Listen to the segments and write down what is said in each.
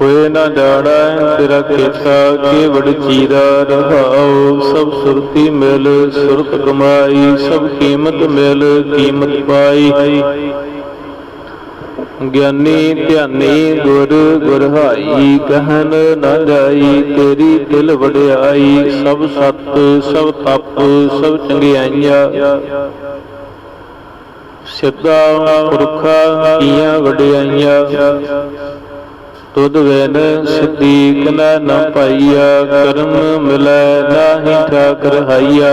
ਹੋਏ ਨਾ ਜਾਣਾ ਤੇਰਾ ਕੀਤਾ ਕੇਵੜ ਚੀਰਾ ਰਹਾਉ ਸਭ ਸੁਰਤੀ ਮਿਲ, ਸੁਰਤ ਕਮਾਈ, ਸਭ ਕੀਮਤ ਮਿਲ, ਕੀਮਤ ਪਾਈ। ਗਿਆਨੀ ਧਿਆਨੀ ਗੁਰ ਗੁਰਹਾਈ ਕਹਿਨ ਨਾ ਜਾਈ, ਤੇਰੀ ਦਿਲ ਵਡਿਆਈ। ਸਭ ਸਤ, ਸਭ ਤਪ, ਸਭ ਚੰਗਿਆਈਆਂ। ਸਿੱਧਾ ਪੁਰਖਾ ਕੀਆਂ ਵਡਿਆਈਆਂ। ਤੁਧ ਵੈਨ ਸਿੱਧੀ ਕਨਾ ਨਾ ਪਾਈਆ, ਕਰਮ ਮਿਲੈ ਨਾਹੀ ਠਾਕਰ ਹਾਈਆ।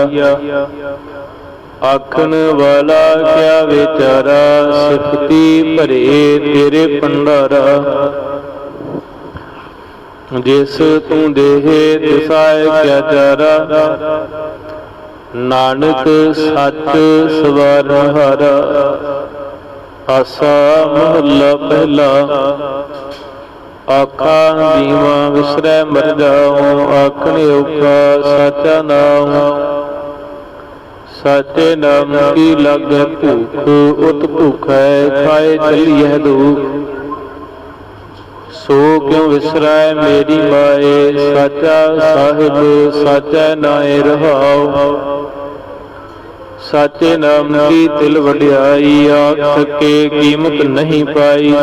ਆਖਣ ਵਾਲਾ ਕਿਆ ਵਿਚਾਰਾ, ਸਿਫਤੀ ਭਰੇ ਤੇਰੇ ਭੰਡਾਰਾ। ਜਿਸ ਤੂੰ ਦੇਹ ਤਿਸਾਇ ਕਿਆ ਚਾਰਾ, ਨਾਨਕ ਸੱਚ ਸਵਾਰ ਹਾਰਾ। ਆਸਾ ਮਹੱਲਾ ਪਹਿਲਾ ਆਖਾਂ ਦੀਵਾ ਵਿਸਰੈ ਮਰ ਜਾਉ, ਆਖਣ ਔਖਾ ਸਾਚਾ ਨਾਮ ਸਾਚੇ ਨਾਮ ਕੀ ਲਾਗੈ ਭੂਖ, ਉਤ ਭੁਖੈ ਖਾਏ ਚਲੀਐ ਦੁਖ। ਸੋ ਕਿਉ ਵਿਸਰੈ ਮੇਰੀ ਮਾਏ, ਸਚਾ ਸਾਹਿਬ, ਸਾਚਾ ਨਾਏ ਰਹਾਉ। ਸਾਚੇ ਨਾਮ ਕੀ ਦਿਲ ਵਡਿਆਈ, ਆਖ ਕੇ ਕੀਮਤ ਨਹੀਂ ਪਾਈ।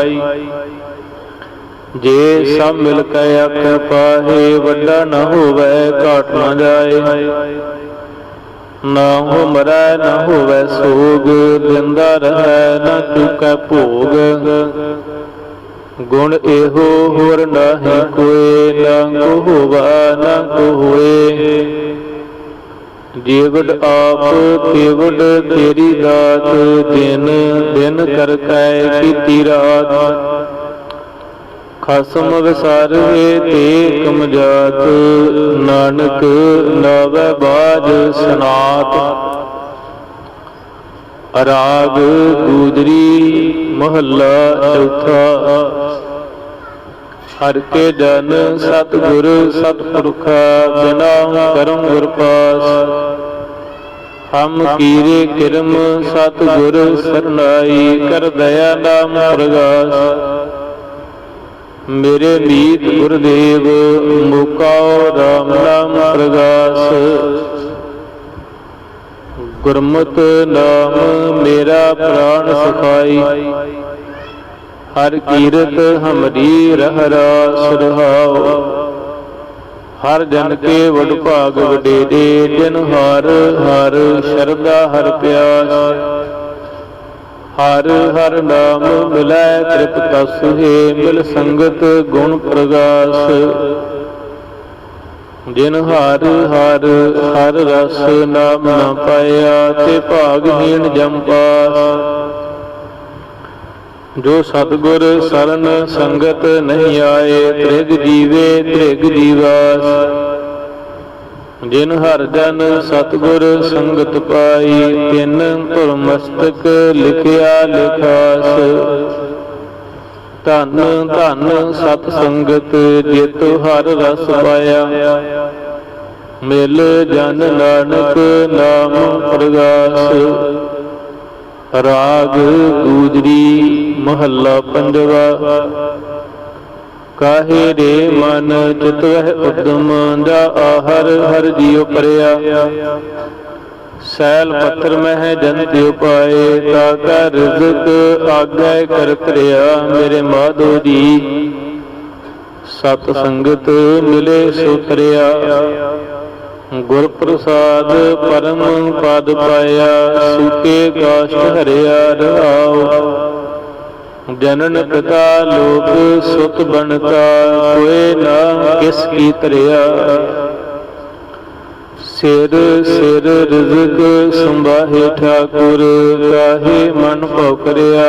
ਜੇ ਸਭ ਮਿਲ ਕੇ ਆਖੇ ਪਾਹੇ, ਵੱਡਾ ਨਾ ਹੋਵੇ, ਘਾਟ ਨਾ ਜਾਏ। ਨਾ ਹੋ ਮਰੈ, ਨਾ ਹੋਵੇ ਸੋਗ ਦਿੰਦਾ ਰਹੈ, ਨਾ ਚੁਕੈ ਭੋਗ। ਗੁਣ ਇਹੋ ਹੋਰ ਨਾਹੀ ਕੋਏ, ਨਾ ਕੋ ਹੋਵਾ, ਨਾ ਕੋ ਹੋਏ। ਜੀਵੜ ਆਪ ਕੇਵੜ ਤੇਰੀ ਦਾਤ, ਦਿਨ ਦਿਨ ਕਰ ਕੈ ਕੀਤੀ ਰਾਤ। ਖਸਮ ਵਿਸਾਰੇ ਤੇ ਕਮਜਾਤ, ਨਾਨਕ ਨਾਵੇ ਬਾਜ ਸਨਾਤ। ਅਰਾਗ ਗੂਜਰੀ ਮਹੱਲਾ ਚੌਥਾ। ਹਰ ਕੇ ਜਨ ਸਤਿਗੁਰ ਸਤਪੁਰਖਾ ਬਿਨਾ ਕਰਮ ਗੁਰ ਪਾਸ। ਹਮ ਕੀਰੇ ਕਿਰਮ ਸਤਿਗੁਰ ਸਰਨਾਈ, ਕਰ ਦਇਆ ਨਾਮ ਪ੍ਰਗਾਸ। ਮੇਰੇ ਮੀਤ ਗੁਰਦੇਵ ਮੁਕਾਓ ਰਾਮ ਨਾਮ ਪ੍ਰਗਾਸ। ਗੁਰਮਤਿ ਨਾਮ ਮੇਰਾ ਪ੍ਰਾਣ ਸੁਖਾਈ। ਹਰ ਕੀਰਤ ਹਮਰੀ ਰਹਿਰਾ ਸੁਰਹਾਉ ਹਰ ਜਨ ਕੇ ਵਡ ਭਾਗ ਵਡੇਰੇ, ਜਿਨ ਹਰ ਹਰ ਸ਼ਰਦਾ ਹਰ ਪਿਆਸ। ਹਰ ਹਰ ਨਾਮ ਮਿਲੈ ਤ੍ਰਿਪਤ ਸੁਹੇ ਮਿਲ ਸੰਗਤ ਗੁਣ ਪ੍ਰਗਾਸ। ਜਿਨ ਹਰ ਹਰ ਹਰ ਰਸ ਨਾਮ ਨਾ ਪਾਇਆ ਤੇ ਭਾਗਹੀਣ ਜੰਪਾਸ ਜੋ ਸਤਗੁਰ ਸਰਨ ਸੰਗਤ ਨਹੀਂ ਆਏ, ਤ੍ਰਿਗ ਜੀਵੇ ਤ੍ਰਿਗ ਜੀਵਾਸ। ਜਿਨ ਹਰ ਜਨ ਸਤਗੁਰ ਸੰਗਤ ਪਾਈ, ਤਿਨ ਧੁਰ ਮਸਤਕ ਲਿਖਿਆ ਲਿਖਾਸ। ਧਨ ਧਨ ਸਤ ਸੰਗਤ ਜਿਤ ਹਰ ਰਸ ਪਾਇਆ। ਮਿਲ ਜਨ ਨਾਨਕ ਨਾਮ ਪ੍ਰਗਾਸ। ਰਾਗ ਗੂਜਰੀ ਮਹੱਲਾ ਪੰਜਵਾ। ਕਾਹੇ ਰੇ ਮਨ ਚਿਤ ਵਹਿ ਉਦਮ ਦਾ ਆਹਰ ਹਰ ਜੀਉ ਪਰਿਆ। ਸੈਲ ਪੱਥਰ ਮਹਿ ਜੰਤ ਉਪਾਏ ਤਾ ਕਾ ਰਿਜ਼ਕ ਆਗੈ ਕਰ ਕਰਿਆ ਮੇਰੇ ਮਾਧੋ ਜੀ। ਸਤ ਸੰਗਤ ਮਿਲੇ ਸੁਤਰਿਆ ਗੁਰ ਪ੍ਰਸਾਦ ਪਰਮ ਪਦ ਪਾਇਆ ਸੁਕੇ ਕਾਸ਼ਟ ਹਰਿਆ ਰਹਾਉ। ਜਨਨ ਪਿਤਾ ਲੋਕ ਸੁਤ ਬਣਤਾ ਕੋਏ ਨਾ ਕਿਸ ਕੀ ਤਰਿਆ ਸਿਰ ਸਿਰ ਰਿਜ਼ਕ ਸੰਭਾਹੇ ਠਾਕੁਰ, ਕਾਹੇ ਮਨ ਭਉ ਕਰਿਆ।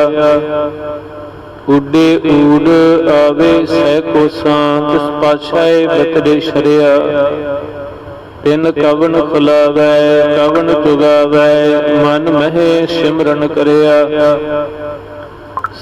ਉੱਡੇ ਊੜ ਆਵੇ ਸਹਿ ਕੋਸਾਂ ਤਿਸ ਪਾਛਾਏ ਬਤਰੇ ਸ਼ਰਿਆ। ਤਿਨ ਕਵਨ ਖੁਲਾਵੈ, ਕਵਨ ਚੁਗਾਵੈ ਮਨ ਮਹਿ ਸਿਮਰਨ ਕਰਿਆ।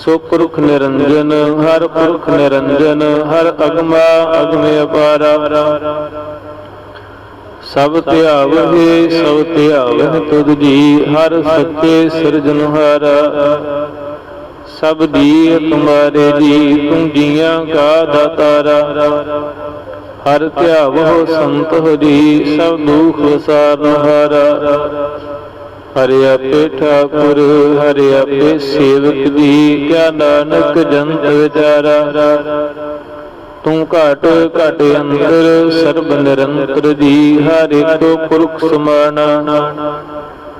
ਸੋ ਪੁਰਖ ਨਿਰੰਜਨ, ਹਰ ਪੁਰਖ ਨਿਰੰਜਨ, ਹਰ ਅਗਮਾ, ਅਗਮੇ ਅਪਾਰਾ। ਸਭ ਧਿਆਵਹਿ ਸਭ ਧਿਆਵਹਿ ਤੁਧ ਜੀ, ਹਰ ਸੱਚੇ ਸਿਰਜਨਹਾਰਾ ਸਭ ਦੀ ਤੁਮਾਰੇ ਜੀ ਤੂੰ ਜੀਆਂ ਕਾ ਦਾਤਾਰਾ। ਹਰ ਧਿਆਵਹੁ ਸੰਤ ਹਰੀ, ਸਭ ਦੁਖ ਵਿਸਾਰਨਹਾਰਾ ਹਰਿ ਆਪੇ ਠਾਕੁਰ, ਹਰਿ ਆਪੇ ਸੇਵਕ ਦੀ ਕਿਆ ਨਾਨਕ ਜੰਤ ਵਿਚਾਰਾ। ਤੂੰ ਘਟ ਘਟ ਅੰਦਰ, ਸਰਬ ਨਿਰੰਤਰ ਦੀ ਹਰ ਇੱਕ ਪੁਰਖ ਸਮਾਨਾ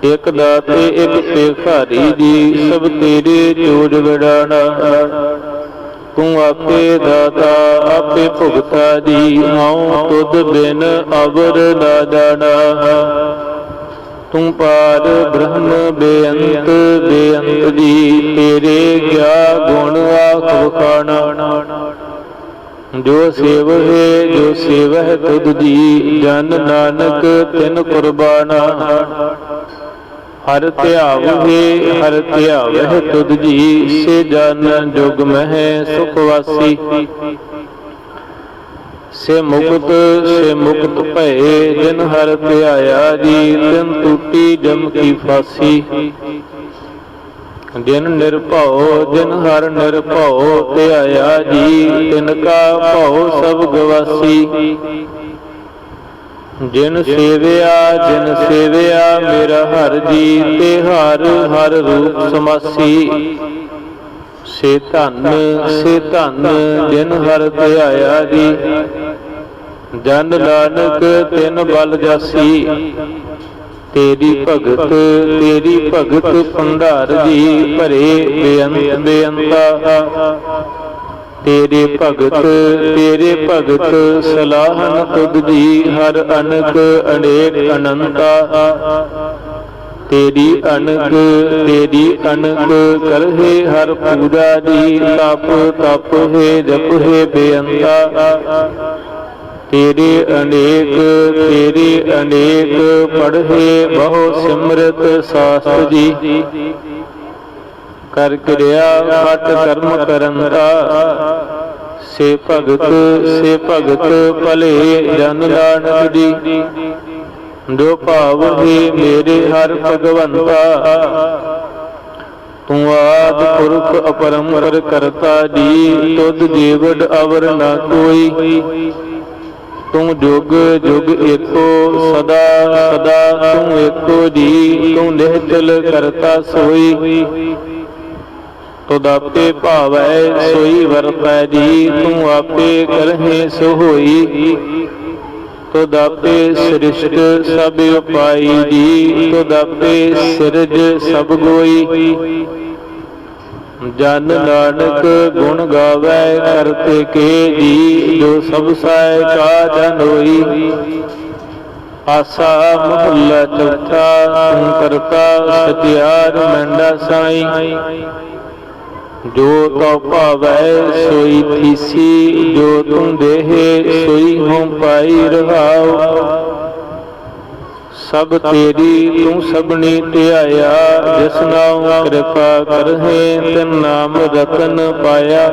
ਇਕ ਦਾਤੇ, ਇਕ ਭੇਖਾਰੀ ਦੀ ਸਭ ਤੇਰੇ ਜੋੜ ਵਡਾਣਾ। ਤੂੰ ਆਪੇ ਦਾਤਾ, ਆਪੇ ਭੁਗਤਾ ਦੀ ਹਉ ਤੁਧ ਬਿਨ ਅਵਰ ਨਾ ਜਾਣਾ। ਤੂੰ ਪਾਰ ਬ੍ਰਹਮ ਬੇਅੰਤ ਬੇਅੰਤ ਜੀ, ਤੇਰੇ ਕਿਆ ਗੁਣ ਆਖ ਵਖਾਣਾ। ਜੋ ਸੇਵ ਹੈ, ਜੋ ਸੇਵ ਹੈ ਤੁਧ ਜੀ, ਜਨ ਨਾਨਕ ਤਿਨ ਕੁਰਬਾਨਾ। ਹਰ ਧਿਆਵ ਹੈ, ਹਰ ਧਿਆਵ ਹੈ ਤੁਧ ਜੀ, ਸੇ ਜਨ ਜੁਗ ਮਹਿ ਸੁਖ ਵਾਸੀ। ਸੇ ਮੁਕਤ ਸੇ ਮੁਕਤ ਭਏ ਦਿਨ ਹਰ ਧਿਆਇਆ ਜੀ, ਤਿਨ ਟੂਟੀ ਜਮ ਕੀ ਫਾਸੀ। ਜਿਨ ਨਿਰਭਉ, ਜਿਨ ਹਰ ਨਿਰਭਉ ਧਿਆਇਆ ਜੀ, ਤਿਨ ਕਾ ਭਉ ਸਭ ਗਵਾਸੀ। ਜਿਨ ਸੇਵਿਆ ਜਿਨ ਸੇਵਿਆ ਮੇਰਾ ਹਰ ਜੀ, ਤੇ ਹਰ ਹਰ ਰੂਪ ਸਮਾਸੀ। ਸੇ ਧਨ ਸੇ ਧਨ, ਜਿਨ ਹਰ ਧਿਆਇਆ ਜੀ ਜਨ ਨਾਨਕ ਤਿਨ ਬਲ ਜਾਸੀ। ਤੇਰੀ ਭਗਤ ਤੇਰੀ ਭਗਤ ਭੰਡਾਰ ਜੀ ਭਰੇ ਬੇਅੰਤ ਬੇਅੰਤਾ। ਤੇਰੇ ਭਗਤ ਤੇਰੇ ਭਗਤ ਸਲਾਹਨ ਤੁਧ ਜੀ ਹਰ ਅਨਕ ਅਨੇਕ ਅਨੰਤਾ। ਤੇਰੀ ਅਨਕ ਤੇਰੀ ਅਨਕ ਕਰਹਿ ਹਰ ਪੂਜਾ ਜੀ ਤਪ ਤਪ ਹੈ, ਜਪ ਹੈ ਬੇਅੰਤਾ। ਤੇਰੇ ਅਨੇਕ ਤੇਰੇ ਅਨੇਕ ਪੜ੍ਹੇ ਬਹੁ ਸਿਮਰਤ ਸਾਸਤ ਜੀ ਕਰ ਕਿਰਿਆ ਫਟ ਕਰਮ ਕਰਨ ਦਾ ਸੇ ਭਗਤ ਸੇ ਭਗਤ ਭਲੇ ਜਨ ਨਾਨਕ ਜੀ ਜੋ ਭਾਵ ਹੀ ਮੇਰੇ ਹਰ ਭਗਵੰਤਾ। ਤੂੰ ਆਦ ਪੁਰਖ ਅਪਰੰਪਰ ਕਰਤਾ ਜੀ, ਤੁਧ ਜੀਵੜ ਅਵਰ ਨਾ ਕੋਈ। ਤੂੰ ਜੁਗ ਜੁਗ ਏਕੋ ਸਦਾ ਸਦਾ ਤੂੰ ਏਕੋ ਜੀ ਤੂੰ ਨਿਹਚਲ ਕਰਤਾ ਸੋਈ। ਤੁਧ ਭਾਵੈ ਸੋਈ ਵਰਤੈ ਜੀ ਤੂੰ ਆਪੇ ਕਰਹਿ ਸੋ ਹੋਈ ਸ੍ਰਿਸ਼ਟ ਸਭ ਉਪਾਈ ਜੀ, ਤੁਧ ਆਪੇ ਸਿਰਜ ਸਭ ਗੋਈ। ਜਨ ਨਾਨਕ ਗੁਣ ਗਾਵੇ ਕਰਤੇ ਕੇ ਜੀ ਜੋ ਸਭ ਸਾਇ ਕਾ ਜਨ ਹੋਈ ਆਸਾ ਮਹੱਲਾ ਚੌਥਾ ਤੂੰ ਕਰਤਾ ਸਤਿਆਰ ਮੰਡਾ ਸਾਈ। ਜੋ ਤੋ ਭਾਵੈ ਸੋਈ ਥੀਸੀ, ਜੋ ਤੂੰ ਦੇਹ ਸੋਈ ਹਉ ਪਾਈ ਰਹਾਉ। ਸਭ ਤੇਰੀ ਤੂੰ ਸਭਨੀ ਧਿਆਇਆ ਜਿਸ ਨਾਮ ਕਿਰਪਾ ਕਰਹਿ, ਤਿਨ ਨਾਮ ਰਤਨ ਪਾਇਆ।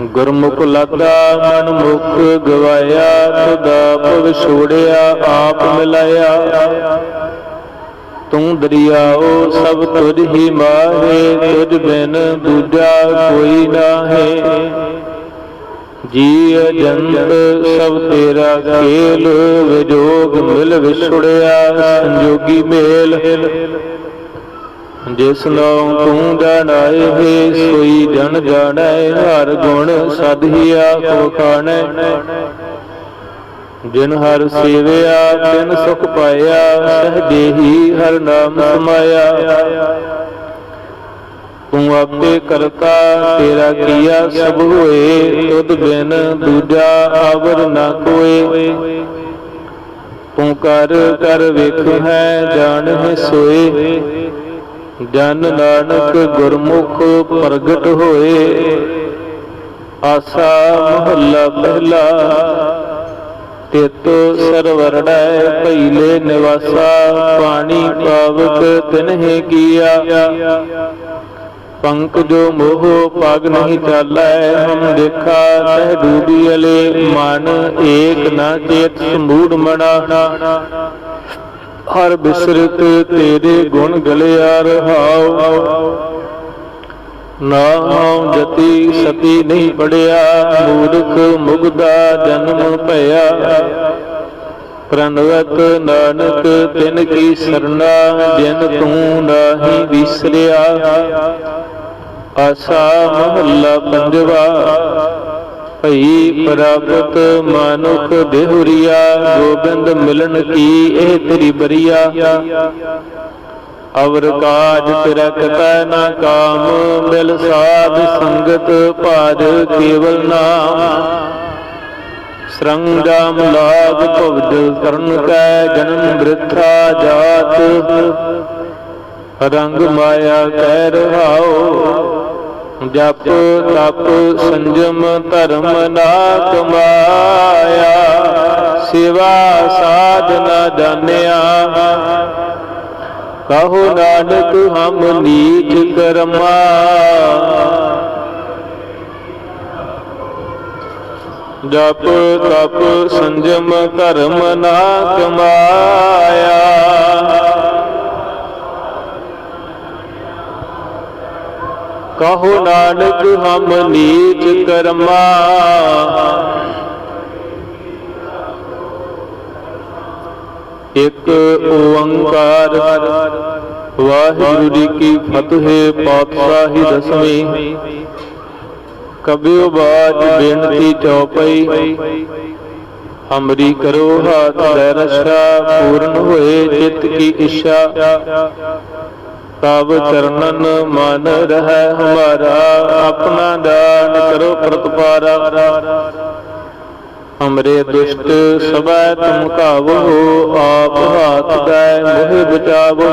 ਗੁਰਮੁਖ ਲਾਦਾ, ਮਨ ਮੁਖ ਗਵਾਇਆ ਤੁਦਾ ਪਵ ਛੋੜਿਆ, ਆਪ ਮਿਲਾਇਆ। ਤੂੰ ਦਰਿਆਓ, ਸਭ ਤੁਝ ਹੀ ਮਾਹੇ ਤੁਝ ਬਿਨ ਦੂਜਾ ਕੋਈ ਨਾਹੀ। ਜੀ ਜੰਤ ਸਭ ਤੇਰਾ ਖੇਲ, ਵਿਜੋਗ ਮਿਲ ਵਿਛੜਿਆ, ਸੰਜੋਗੀ ਮੇਲ। ਜਿਸ ਨੂੰ ਤੂੰ ਜਾਣਾਏ ਹੈ ਸੋਈ ਜਨ ਜਾਣੈ, ਹਰ ਗੁਣ ਸਦ ਹੀ ਖਾਣੈ। ਜਿਨ ਹਰ ਸੇਵਿਆ, ਤਿਨ ਸੁਖ ਪਾਇਆ ਸਹਜੇ ਹੀ ਹਰ ਨਾਮ ਸਮਾਇਆ। ਤੂੰ ਆਪੇ ਕਰਤਾ, ਤੇਰਾ ਕੀਆ ਸਭ ਹੋਏ, ਤੁਧ ਬਿਨ ਦੂਜਾ ਆਵਰ ਨਾ ਕੋਏ। ਤੂੰ ਕਰ ਕਰ ਵੇਖ ਹੈ, ਜਾਣ ਹੈ ਸੋਏ। ਜਨ ਨਾਨਕ ਗੁਰਮੁਖ ਪ੍ਰਗਟ ਹੋਏ। ਆਸਾ ਮਹੱਲਾ ਪਹਿਲਾ, ਤਿਤ ਸਰਵਰੜੈ ਭਈਲੇ ਨਿਵਾਸਾ, ਪਾਣੀ ਪਾਵਕ ਤਿਨਹਿ ਕੀਆ। ਪੰਕ ਜੋ ਮੋਹ ਪਗ ਨਹੀਂ ਚਾਲੈ, ਹਮ ਦੇਖਾ ਤਹ ਡੂਬੀ ਅਲੇ, ਮਨ ਏਕ ਨਾ ਚੇਤ ਸਮੂੜ ਮਣਾ ਹਰ ਬਿਸਰਤ ਤੇਰੇ ਗੁਣ ਗਲਿਆ ਰਹਾਉ। ਨਾਮ ਜਤੀ ਸਤੀ ਨਹੀਂ ਪੜਿਆ, ਮੂਰਖ ਮੁਗਦਾ ਜਨਮ ਭਇਆ। ਪ੍ਰਣਵਤ ਨਾਨਕ ਤਿਨ ਕੀ ਸਰਨਾ, ਜਿਨ ਤੂੰ ਨਾਹੀ ਵਿਸਰਿਆ। ਆਸਾ ਮਹੱਲਾ ਪੰਜਵਾ। ਭਈ ਪ੍ਰਾਪਤ ਮਾਨੁਖ ਦੇਹੁਰੀਆ ਗੋਬਿੰਦ ਮਿਲਣ ਕੀ ਇਹ ਤੇਰੀ ਬਰੀਆ। ਅਵਰ ਕਾਜ ਤੇਰਾ ਕਤੈ ਨਾ ਕਾਮ, ਮਿਲ ਸਾਧ ਸੰਗਤ ਭਾਜ ਕੇਵਲ ਨਾਮ। ਸਰੰਗਾਮ ਲਾਭ ਭਵਜ ਕਰਨ ਕੈ ਜਨਮ ਬ੍ਰਿਥਾ ਜਾਤ। ਰੰਗ ਮਾਇਆ ਕਹਿ ਰਹਾਓ ਜਪ, ਤਪ, ਸੰਜਮ, ਧਰਮ ਨਾ ਕਮਾਇਆ ਸਿਵਾ ਸਾਧ ਨਾ ਜਾਣਿਆ। ਕਹੋ ਨਾਨਕ, ਹਮ ਨੀਚ ਕਰਮਾ। ਜਪ, ਤਪ, ਸੰਜਮ, ਧਰਮ ਨਾ ਕਮਾਇਆ ਕਹੋ ਨਾਨਕ, ਹਮ ਨੀਚ ਕਰਮਾ। ਇੱਕ ਓੰਕਾਰ ਵਾਹਿਗੁਰੂ ਜੀ ਕੀ ਫਤਿਹ ਪਾਤਸ਼ਾਹੀ ਦਸਵੀਂ। ਕਬਿਓ ਬਾਜ ਬੇਨਤੀ ਚਉਪਈ ਹਮਰੀ ਕਰੋ ਹਾਥ ਲੈ ਪੂਰਨ ਹੋਏ ਚਿਤ ਕੀ ਇੱਛਾ। ਤਬ ਚਰਨਨ ਮਨ ਰਹਿ ਹਮਾਰਾ ਆਪਣਾ ਦਾਨ ਕਰੋ ਪ੍ਰਤਪਾਰਾ। ਹਮਰੇ ਦੁਸ਼ਟ ਸਭੈ ਤੁਮ ਕਾਵੋ ਆਪ ਹਾਥ ਗਏ ਮੋਹਿ ਬਚਾਵੋ।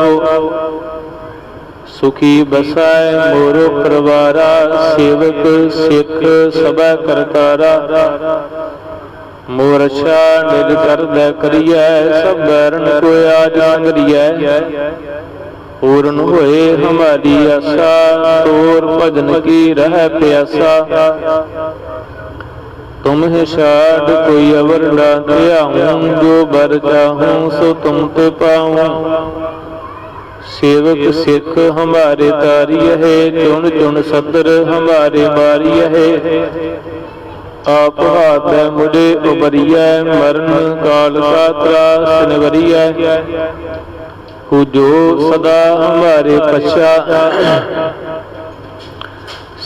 ਸੁਖੀ ਬਸੈ ਮੋਰੋ ਪਰਵਾਰਾ, ਸੇਵਕ ਸਿੱਖ ਸਭੈ ਕਰਤਾਰਾ। ਮੋਰ ਅੱਛਾ ਨਿਜ ਕਰਦੈ ਕਰੀਐ, ਸਭ ਬੈਰਨ ਕੋ ਆਜ ਸੰਗਰੀਐ ਪੂਰਨ ਹੋਏ ਹਮਾਰੀ ਆਸਾ ਤੋਰ ਭਜਨ ਕੀ ਰਹਿ ਪਿਆਸਾ। ਤੁਮ ਹੈ ਛਾੜ ਕੋਈ ਅਵਰ ਨਾ ਧਿਆਉ ਜੋ ਬਰ ਚਾਹੂੰ ਸੋ ਤੁਮ ਤੇ ਪਾਉ ਸੇਵਕ ਸਿੱਖ ਹਮਾਰੇ ਤਾਰੀ ਹੈ ਚੁਣ ਚੁਣ ਸਦਰ ਹਮਾਰੇ ਬਾਰੀ ਹੈ ਆਪ ਹਾਥ ਮੁਝੇ ਉਬਰੀਐ ਮਰਨ ਕਾਲ ਕਾ ਤਰਾਸ ਨਿਵਰੀਐ। ਕੋ ਜੋ ਸਦਾ ਹਮਾਰੇ ਪਛਾ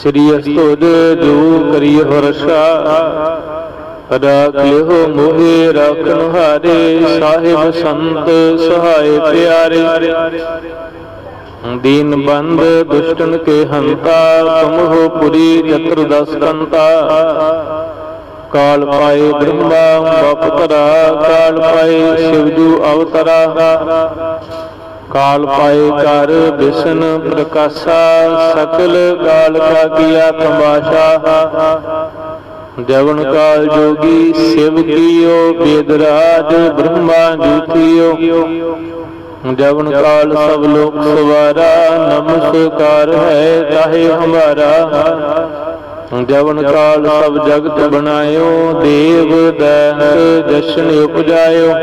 ਸ੍ਰੀ ਅਸਤੁਦ ਜੋ ਕਰੀ ਹਰਸ਼ਾ ਰਾਖ ਲਿਓ ਮੋਹਿ ਰਾਖਨ ਹਾਰੇ ਸਾਹਿਬ ਸੰਤ ਸਹਾਇ ਪਿਆਰੇ। ਦੀਨ ਬੰਦ ਦੁਸ਼ਟਨ ਕੇ ਹੰਤਾ, ਤੁਮ ਹੋ ਪੁਰੀ ਚਤੁਰਦਸ ਕੰਤਾ ਕਾਲ ਪਾਏ ਬ੍ਰਹਮਾ, ਬਪਤਰਾ, ਕਾਲ ਪਾਏ ਸ਼ਿਵਜੂ ਅਵਤਰਾ। ਕਾਲ ਪਾਏ ਕਰ ਬਿਸ਼ਨ ਪ੍ਰਕਾਸ਼ਾ, ਸਕਲ ਕਾਲ ਕਾ ਕੀਆ ਤਮਾਸ਼ਾ ਜਵਨ ਕਾਲ ਜੋਗੀ ਸਿਵ ਕੀਓ, ਬੇਦਰਾਜ ਬ੍ਰਹਮਾ ਜੂਥਿਓ। ਜਵਨ ਕਾਲ ਸਭ ਲੋਕ ਸਵਾਰਾ, ਨਮਸਕਾਰ ਹੈ ਤਾਹੇ ਹਮਾਰਾ। ਜਵਨ ਕਾਲ ਸਭ ਜਗਤ ਬਣਾਇਓ, ਦੇਵ ਦੈਤ ਜਸ਼ਨ ਉਪਜਾਇਓ।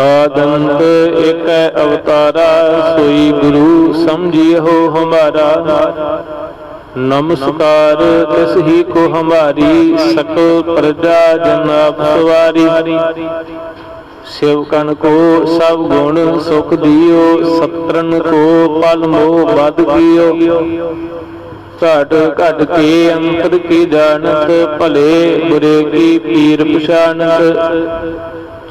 ਆਦੰਤ ਇਕ ਅਵਤਾਰਾ ਸੋਈ ਗੁਰੂ ਸਮਝਿਓ ਹਮਾਰਾ। ਨਮਸਕਾਰ, ਤਿਸ ਹੀ ਕੋ ਹਮਾਰੀ, ਸਕਲ ਪ੍ਰਜਾ ਜਨ ਆਪ ਸਵਾਰੀ। ਸੇਵਕਨ ਕੋ ਸਭ ਗੁਣ, ਸੁਖ ਦਿਓ ਸਤਰਨ ਕੋ ਪਲ ਮੋ ਬਦ ਕੀਓ। ਘਟ ਘਟ ਕੇ ਅੰਤਰ ਕੀ ਜਾਣਤ, ਭਲੇ ਬੁਰੇ ਕੀ ਪੀਰ ਪਛਾਨਤ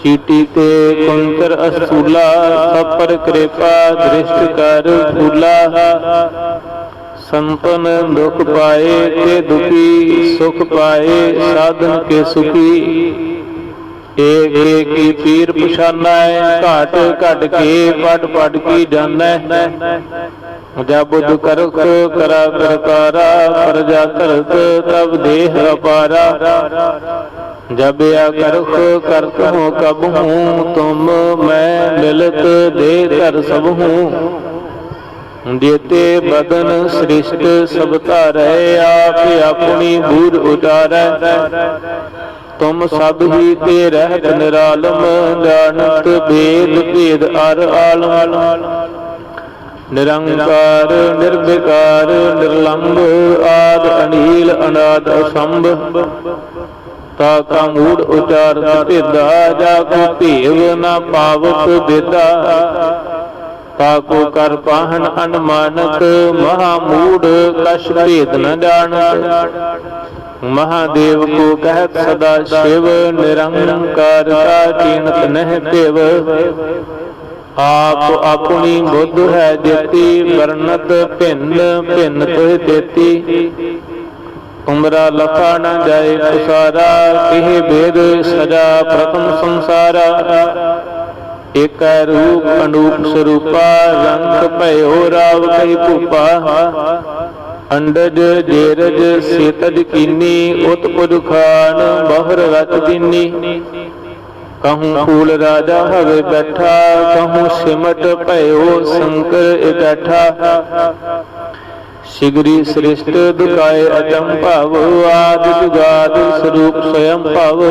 ਚੀਟੀ ਤੇ ਕੁੰਤਰ ਅਸੂਲਾ ਸਭ ਕਿਰਪਾ, ਦ੍ਰਿਸ਼ਟ ਕਰ ਫੂਲਾ। ਸੰਤਨ ਦੁਖ ਪਾਏ ਤੇ ਦੁਖੀ, ਸੁਖ ਪਾਏ ਸਾਧਨ ਕੇ ਸੁਖੀ। ਏਕ ਏਕੀ ਪੀਰ ਪਛਾਨੈ ਘਟ ਘਟ ਕੇ ਪਟ ਪਟ ਕੀ ਜਾਣੈ। ਜਬ ਬੁੱਧ ਕਰਖ ਕਰਾ ਕਰਤਾਰਾ, ਪ੍ਰਜਾ ਧਰਤ ਤਬ ਦੇਹ ਅਪਾਰਾ ਜਬ ਆ ਕਰਖ ਕਰਤ ਹੋ ਕਬ ਹੂੰ, ਤੁਮ ਮੈਂ ਮਿਲਤ ਦੇ ਧਰ ਸਭ ਹੂੰ। ਜੇਤੇ ਬਦਨ ਸ੍ਰਿਸ਼ਟ ਸਭ ਧਾਰੈ, ਆਪ ਆਪਣੀ ਬੂਰ ਉਤਾਰੈ ਤੁਮ ਸਭ ਹੀ ਤੇ ਰਹਿਤ ਨਿਰਾਲਮ, ਜਾਣਤ ਭੇਦ ਭੇਦ ਅਰ ਆਲਮ। ਨਿਰੰਕਾਰ, ਨਿਰਵਿਕਾਰ ਨਿਰਲੰਭ ਆਦ ਅਨੀਲ, ਅਨਾਦ ਅਸੰਭ। ਤਾ ਕਾ ਮੂੜ ਉਚਾਰਤ ਭੇਦਾ ਜਾ ਕੋ ਭੇਵ ਨਾ ਪਾਵਤ ਬੇਦਾ ਤਾ ਕੋ ਕਰ ਪਾਹਨ ਅਨਮਾਨਕ, ਮਹਾ ਮੂੜ ਕਛ ਭੇਦ ਨ ਜਾਣਤ ਮਹਾਦੇਵ ਕੋ ਕਹਿਤ ਸਦਾ ਸ਼ਿਵ, ਨਿਰੰਕਾਰ ਕਾ ਚੀਨਤ ਨਹਿ ਭੇਵ। ਆਪ ਆਪਣੀ ਬੁੱਧ ਹੈ ਜੇਤੀ ਵਰਨਤ ਭਿੰਨ ਭਿੰਨ ਤੋਹਿ ਦੇਤੀ ਤੁਮਰਾ ਲਖਾ ਨ ਜਾਏ ਪਸਾਰਾ ਇਹ ਬੇਦ ਸਜਾ ਪ੍ਰਥਮ ਸੰਸਾਰਾ। ਏਕੈ ਰੂਪ ਅਨੂਪ ਸਰੂਪਾ, ਰੰਗ ਭਇਓ ਰਾਵ ਕਈ ਭੂਪਾ। ਅੰਡਜ ਜੇਰਜ ਸੇਤਜ ਕੀਨੀ, ਉਤ ਪੁਜ ਖਾਨ, ਬਹਰ ਰਚ ਦੀਨੀ। ਕਹੂੰ ਫੂਲ ਰਾਜਾ ਹਵੇ ਬੈਠਾ, ਕਹੂੰ ਸਿਮਟ ਭਇਓ ਸ਼ੰਕਰ ਇਕੱਠਾ। ਸਿਗਰੀ ਸ੍ਰਿਸ਼ਟ ਦੁਕਾਏ ਅਜੰ ਭਵ, ਆਦ ਜੁਗਾਦ ਸਰੂਪ ਸਯੰ ਭਵ।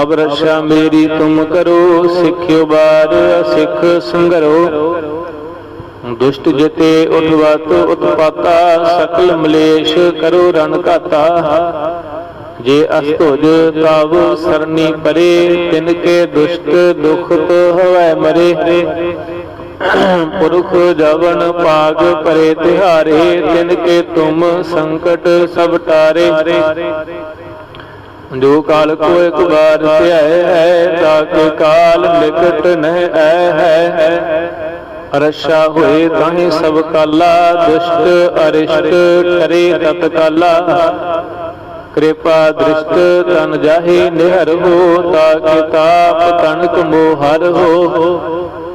ਅਬ ਰਸ਼ਾ ਮੇਰੀ ਤੁਮ ਕਰੋ, ਸਿੱਖਿਓ ਬਾਰ ਸਿੱਖ ਸੰਗਰੋ। ਦੁਸ਼ਟ ਜਿਤੇ ਉਠਵਤ ਉਤਪਾਤਾ, ਸਕਲ ਮਲੇਸ਼ ਕਰੋ ਰਨ ਘਾਤਾ। ਜੇ ਅਸਤੁਜ ਤਵ ਸਰਨੀ ਪਰੇ, ਤਿਨ ਕੇ ਦੁਸ਼ਟ ਦੁਖਤ ਹੋਵੇ ਮਰੇ। ਪੁਰਖ ਜਵਨ ਪਾਗ ਪਰੇ ਤਿਹਾਰੇ, ਤਿਨ ਕੇ ਤੁਮ ਸੰਕਟ ਸਭ ਟਾਰੇ। ਜੋ ਕਾਲ ਕੋ ਇੱਕ ਬਾਰ ਧਿਆਏ ਹੈ ਤਾਕੇ ਕਾਲ ਨਿਕਟ ਨਹਿ ਐ ਹੈ। ਰਸ਼ਾ ਹੋਏ ਤਾਹੀ ਸਭ ਕਾਲਾ, ਦੁਸ਼ਟ ਅਰਿਸ਼ਟ ਕਰੇ ਤਤ ਕਾਲਾ ਕਿਰਪਾ ਦ੍ਰਿਸ਼ਟ ਤਨ ਜਾਹੇ ਨਿਹਰ ਹੋ ਤਾਕੇ ਤਾਪ ਤਨਕ ਮੋਹਰ ਹੋ।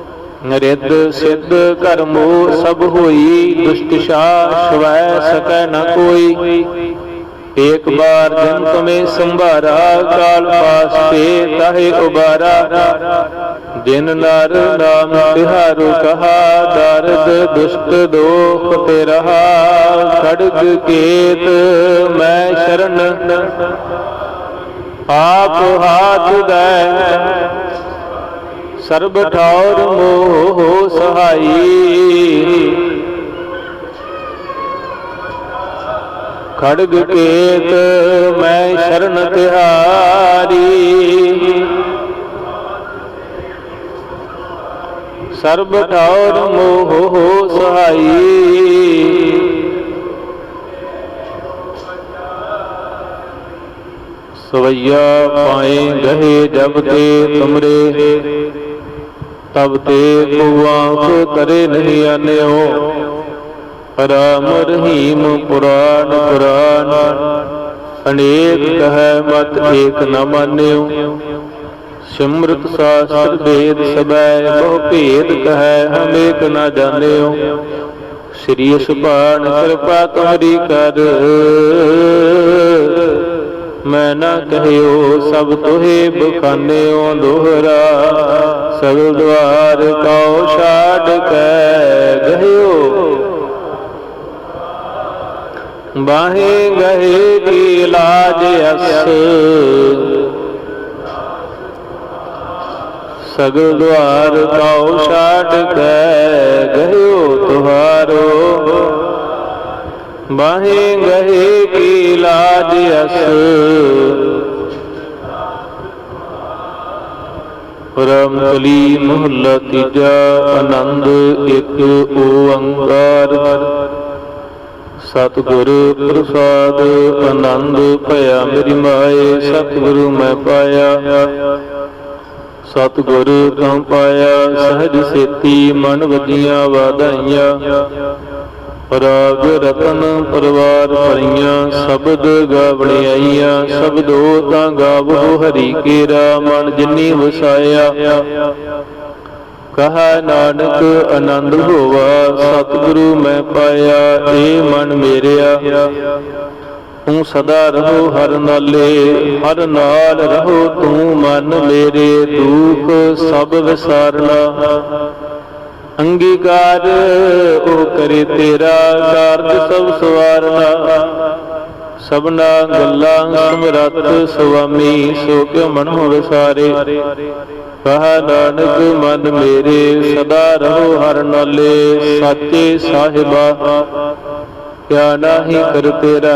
ਨਰਿੱਧ ਸਿੱਧ ਕਰਮੋ ਸਭ ਹੋਈ, ਦੁਸ਼ਟ ਸ਼ਾਸ਼ਵੈ ਸਕੈ ਨ ਕੋਈ। ਏਕ ਬਾਰ ਜਨ ਤੁਮੇ ਸੰਭਾਰਾ, ਕਾਲ ਪਾਸਤੇ ਤਾਹੇ ਉਬਾਰਾ। ਜਿਨ ਨਰ ਨਾਮ ਤਿਹਾਰੂ ਕਹਾ, ਦਰਦ ਦੁਸ਼ਟ ਦੋਖ ਤੇ ਰਹਾ ਖੜਗ ਕੇਤ ਮੈਂ ਸ਼ਰਨ। ਆਪ ਹਾਥ ਦੈ ਸਰਬ ਠੌਰ ਮੋਹ ਸਹਾਈ। ਖੜਗ ਕੇਤ ਮੈਂ ਸ਼ਰਨ ਤਿਹਾਰੀ। ਸਰਬ ਠੌਰ ਮੋਹ ਸਹਾਈ। ਸਵਈਆ ਪਾਏ ਗਏ ਜਬ ਤੇ ਤੁਮਰੇ। ਤਬ ਤੇ ਕੋ ਆਂਖ ਕਰੇ ਨਹੀਂ ਆਨਿਓ। ਰਾਮ ਰਹੀਮ ਪੁਰਾਨ ਪੁਰਾਨ ਅਨੇਕ ਕਹੈ ਮਤ ਏਕ ਨ ਮਾਨਿਓ। ਸਿਮਰਤ ਸਾਸਤਰ ਵੇਦ ਸਬੈ ਬਹੁ ਭੇਦ ਕਹੈ ਹਮ ਏਕ ਨ ਜਾਣਿਓ। ਸ੍ਰੀ ਸੁਭਾਨ ਕਿਰਪਾ ਤੁਮਰੀ ਕਰ। ਮੈਂ ਨਾ ਕਹਿਓ ਸਭ ਤੋਹੇ ਬਖਾਨਿਓ ਦੋਹਰਾ। ਸਗਲ ਦਵਾਰ ਕਉ ਛਾੜ ਕੈ ਗਹਿਓ। ਬਾਹੇ ਗਏ ਕੀ ਲਾਜ ਅਸ। ਸਗਲ ਦਵਾਰ ਕਉ ਛਾੜ ਕੈ ਗਹਿਓ ਤੁਹਾਰੋ। ਬਾਹੇ ਗਏ ਕੀ ਲਾਜ ਅਸ। ਰਮਕਲੀ ਮਹੱਲਾ ਤੀਜਾ, ਆਨੰਦ ਇੱਕ ਓੰਕਾਰ। ਸਤਿਗੁਰ ਪ੍ਰਸਾਦ, ਆਨੰਦ ਭਇਆ ਮੇਰੀ ਮਾਏ, ਸਤਿਗੁਰੂ ਮੈਂ ਪਾਇਆ। ਸਤਿਗੁਰ ਤੋਂ ਪਾਇਆ? ਸਹਿਜ ਸੇਤੀ ਮਨ ਵਜੀਆਂ ਵਾਧਾਈਆਂ। ਰਾਗ ਰਤਨ ਪਰਵਾਰ ਭਰੀਆਂ, ਸ਼ਬਦ ਗਾਵਣੇ ਸ਼ਬਦੋ ਤਾਂ ਗਾਵੋ ਹਰੀ ਕੇਰਾ ਮਨ ਜਿਨੀ ਵਸਾਇਆ। ਕਹਾ ਨਾਨਕ ਆਨੰਦ ਹੋਵਾ, ਸਤਿਗੁਰੂ ਮੈਂ ਪਾਇਆ, ਏ ਮਨ ਮੇਰਿਆ। ਤੂੰ ਸਦਾ ਰਹੋ ਹਰ ਨਾਲੇ, ਹਰ ਨਾਲ ਰਹੋ ਤੂੰ ਮਨ ਮੇਰੇ, ਦੁਖ ਸਭ ਵਿਸਾਰਨਾ। ਅੰਗੀਕਾਰ, ਉਹ ਕਰੇ ਤੇਰਾ ਕਾਰਜ ਸਭ ਸਵਾਰਨਾ। ਸਭਨਾ ਗੱਲਾਂ ਸਮਰੱਥ ਸੁਆਮੀ, ਸੋ ਕਿਉ ਮਨੋ ਵਿਸਾਰੇ ਕਹਾ ਨਾਨਕ, ਮਨ ਮੇਰੇ, ਸਦਾ ਰਹੋ ਹਰ ਨਾਲੇ, ਸਾਚੇ ਸਾਹਿਬਾ। ਕਿਆ ਨਾਹੀ ਕਰ ਤੇਰਾ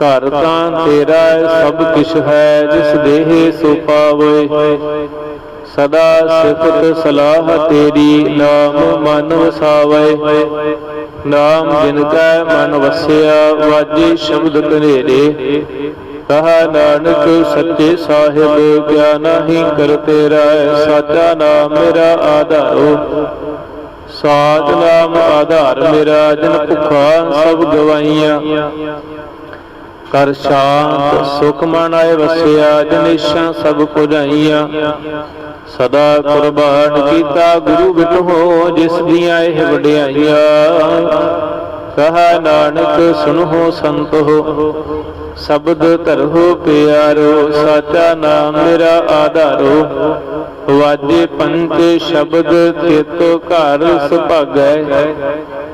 ਘਰ ਤਾਂ ਤੇਰਾ ਸਭ ਕਿਛ ਹੈ, ਜਿਸ ਦੇਹ ਸੋ ਪਾਵੇ ਸਦਾ ਸਿਫਤ ਸਲਾਹ ਤੇਰੀ ਨਾਮ ਮਨ ਵਸਾਵੇ। ਨਾਮ ਜਿਨ ਕੈ ਮਨ ਵਸਿਆ, ਵਾਜੇ ਸ਼ਬਦ ਕਨੇਰੇ ਕਹਾ ਨਾਨਕ, ਸੱਚੇ ਸਾਹਿਬ, ਕਿਆ ਨਾਹੀ ਕਰ ਤੇਰਾ ਸਾਚਾ ਨਾਮ ਮੇਰਾ ਆਧਾਰੋ। ਸਾਚ ਨਾਮ ਆਧਾਰ ਮੇਰਾ, ਜਨ ਭੁਖਾ ਸਭ ਗਵਾਈਆਂ। ਕਰ ਸ਼ਾਂਤ, ਸੁਖ ਮਨ ਆਏ ਵਸਿਆ, ਜਨੇਸ਼ਾਂ ਸਭ ਪੁਜਾਈਆਂ। ਸਦਾ ਕੁਰਬਾਨ ਕੀਤਾ ਗੁਰੂ ਬਿਟੋ ਜਿਸ ਦੀਆਂ ਇਹ ਵਡਿਆਈਆਂ। ਕਹਾ ਨਾਨਕ ਸੁਨੋ ਸੰਤੋ, ਸ਼ਬਦ ਧਰੋ ਪਿਆਰੋ, ਸਾਚਾ ਨਾਮ ਮੇਰਾ ਆਧਾਰੋ। ਵਾਜੇ ਪੰਚ ਸ਼ਬਦ ਤੇਤੋ ਘਰ ਸੁਭਾਗੈ।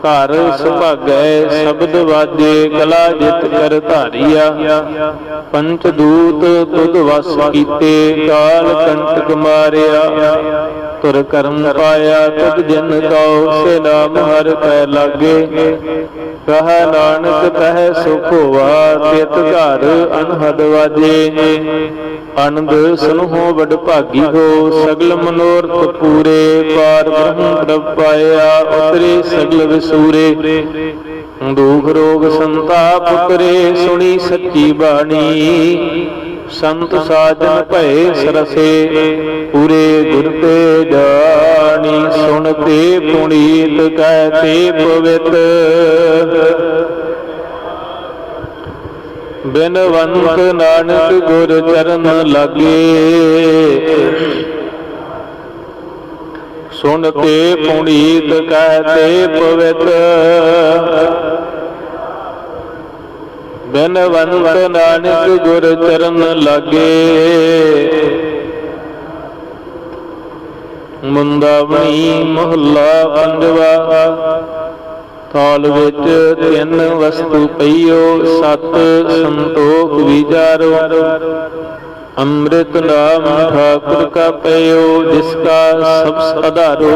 ਘਰ ਸੁਭਾਗੈ, ਸ਼ਬਦ ਵਾਜੇ, ਕਲਾ ਜਿਤ ਕਰ ਧਾਰਿਆ। ਪੰਚ ਦੂਤ ਤੁਧ ਵਸ ਕੀਤੇ ਕਾਲ ਕੰਟਕ ਮਾਰਿਆ। ਤੁਰ ਕਰਮ ਪਾਇਆ ਤਦ ਜਨ ਕਉ, ਸੇ ਨਾਮ ਹਰ ਪੈ ਲਾਗੇ। ਕਹ ਨਾਨਕ ਤਹਿ ਸੁਖ ਹੋਵਾ ਤਿਤ ਘਰ ਅਨਹਦ ਵਾਜੇ। ਅਨੰਦ ਸੁਨਹੁ ਵਡ ਭਾਗੀ ਹੋ, ਸਗਲ ਮਨੋਰਥ ਪੂਰੇ। ਪਾਰ ਬ੍ਰਹਮ ਪ੍ਰਭ ਪਾਇਆ, ਉਤਰੇ ਸਗਲ ਵਿਸੂਰੇ ਦੁਖ ਰੋਗ ਸੰਤਾਪ ਕਰੇ ਸੁਣੀ ਸੱਚੀ ਬਾਣੀ। ਸੰਤ ਸਾਜਨ ਭਏ ਸਰਸੇ, ਪੂਰੇ ਗੁਰ ਤੇ ਜਾਣੀ। ਸੁਣ ਤੇ ਪੁਨੀਤ, ਕਹਿ ਤੇ ਪਵਿੱਤ। ਬਿਨਵੰਤ ਨਾਨਕ ਗੁਰ ਚਰਨ ਲਾਗੇ। ਸੁਣ ਤੇ ਪੁਨੀਤ ਕਹਿ ਤੇ ਪਵਿੱਤ। ਬਿਨਵੰਤ ਨਾਨਕ ਗੁਰ ਚਰਨ ਲਾਗੇ। ਮੁੰਦਾਵਣੀ ਮਹੱਲਾ ਪੰਜਵਾ। ਥਾਲ ਵਿੱਚ ਤਿੰਨ ਵਸਤੂ ਪਈਓ ਸਤ ਸੰਤੋਖ ਵਿਚਾਰੋ ਅੰਮ੍ਰਿਤ ਨਾਮ ਠਾਕੁਰ ਕਾ ਪਈਓ ਜਿਸ ਕਾ ਸਭ ਆਧਾਰੋ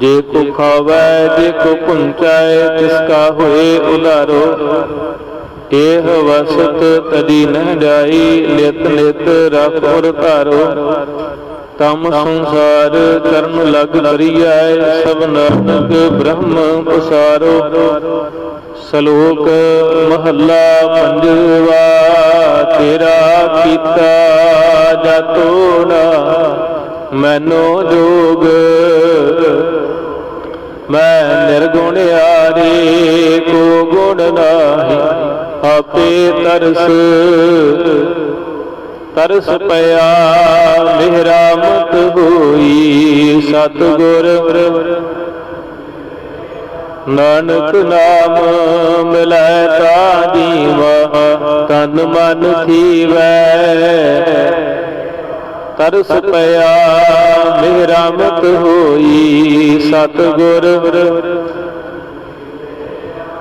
ਜੇ ਕੋ ਖਾਵੈ, ਜੇ ਕੋ ਪੁੰਚਾਏ ਤਿਸ ਕਾ ਹੋਏ ਉਧਾਰੋ। ਇਹ ਵਸਤ ਤਦੀ ਨ ਜਾਈ, ਨਿਤ ਨਿਤ ਰਖੁਰ ਧਾਰੋ। ਤਮ ਸੰਸਾਰ ਕਰਨ ਲਗ ਕਰੀਐ ਸਭ ਨਾਨਕ ਬ੍ਰਹਮ ਪਸਾਰੋ ਸ਼ਲੋਕ ਮਹੱਲਾ ਪੰਜਵਾ, ਤੇਰਾ ਕੀਤਾ ਜਤੋ ਨਾ, ਮੈਨੋ ਜੋਗ। ਮੈਂ ਨਿਰਗੁਣ ਆਰੇ ਕੋ ਗੁਣ ਨਾਹੀ, ਆਪੇ ਤਰਸ। ਤਰਸ ਪਿਆ, ਮਿਹਰਾਮਤ ਹੋਈ ਸਤਗੁਰ। ਨਾਨਕ ਨਾਮ ਮਿਲੈ ਤਾ ਜੀਵਾ ਤਨ ਮਨ ਥੀਵੈ। ਤਰਸ ਪਿਆ ਮਿਹਰਾਮਤ ਹੋਈ ਸਤਗੁਰ।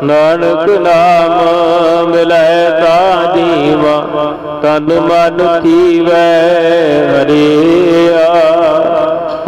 ਨਾਨਕ ਨਾਮ ਮਿਲੈ ਤਾ ਜੀਵਾ ਤਨ ਮਨ ਥੀਵੈ ਹਰਿਆ।